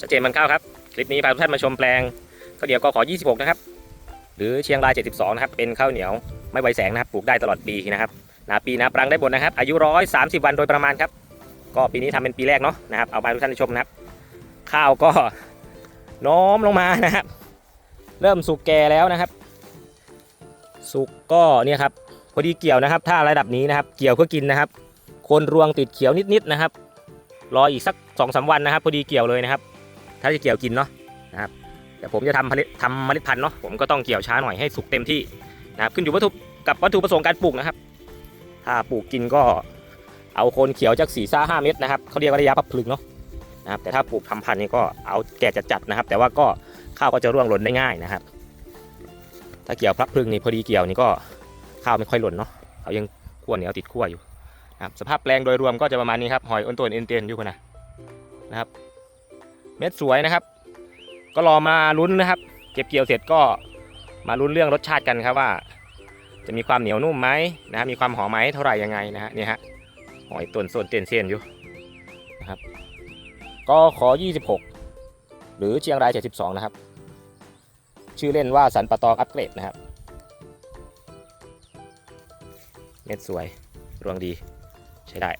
ชัดเจนมันข้าวครับ คลิปนี้พาทุกท่านมาชมแปลงข้าวเหนียวกขอ 26 นะครับ หรือเชียงราย 72 นะครับ เป็นข้าวเหนียวไม่ไวแสงนะครับ ปลูกได้ตลอดปีนะครับ นาปีนาปรังได้บนนะครับ อายุ 130 วันโดยประมาณครับ ก็ปีนี้ทำเป็นปีแรกเนาะนะครับ เอามาทุกท่านชมนะครับ ข้าวก็น้อมลงมานะครับ เริ่มสุกแก่แล้วนะครับ สุกก็เนี่ยครับ พอดีเกี่ยวนะครับ ถ้าระดับนี้นะครับ เกี่ยวเพื่อกินนะครับ คนรวงติดเขียวนิดๆนะครับ รออีกสักสองสามวันนะครับ พอดีเกี่ยวเลยนะครับ ถ้าจะเกี่ยวกินเนาะนะครับแต่ผมจะทำผลิตทำเมล็ดพันธุ์เนาะผมก็ต้องเกี่ยวช้าหน่อยให้สุกเต็มที่นะครับขึ้นอยู่วัตถุกับวัตถุประสงค์การปลูกนะครับ ถ้าปลูกกินก็เอาโคนเขียวจากสี่ซ่าห้าเม็ดนะครับเขาเรียกว่าระยะพับพลึงเนาะนะครับแต่ถ้าปลูกทำพันธุ์นี่ก็เอาแก่จัดๆนะครับ แต่ว่าก็ข้าวก็จะร่วงหล่นได้ง่ายนะครับ ถ้าเกี่ยวพลับพลึงนี่พอดีเกี่ยวนี่ก็ข้าวไม่ค่อยหล่นเนาะเขายังขั้วเหนียวติดขั้วอยู่นะครับสภาพแปลงโดยรวมก็จะประมาณนี้ครับหอยอ้นตัวเอ็นเตียนอยู่คนนะนะครับ เม็ดสวยนะครับ ก็รอมาลุ้นนะครับ เก็บเกี่ยวเสร็จก็มาลุ้นเรื่องรสชาติกันครับว่า จะมีความเหนียวนุ่มไหมนะครับมีความหอมไหมเท่าไหร่ยังไงนะฮะนี่ฮะหอยต้นโซนเต้นเซียนอยู่นะครับ ก็ขอ 26 หรือเชียงราย 72 นะครับ ชื่อเล่นว่าสันปะตองอัปเกรดนะครับ เม็ดสวยรวงดีใช้ได้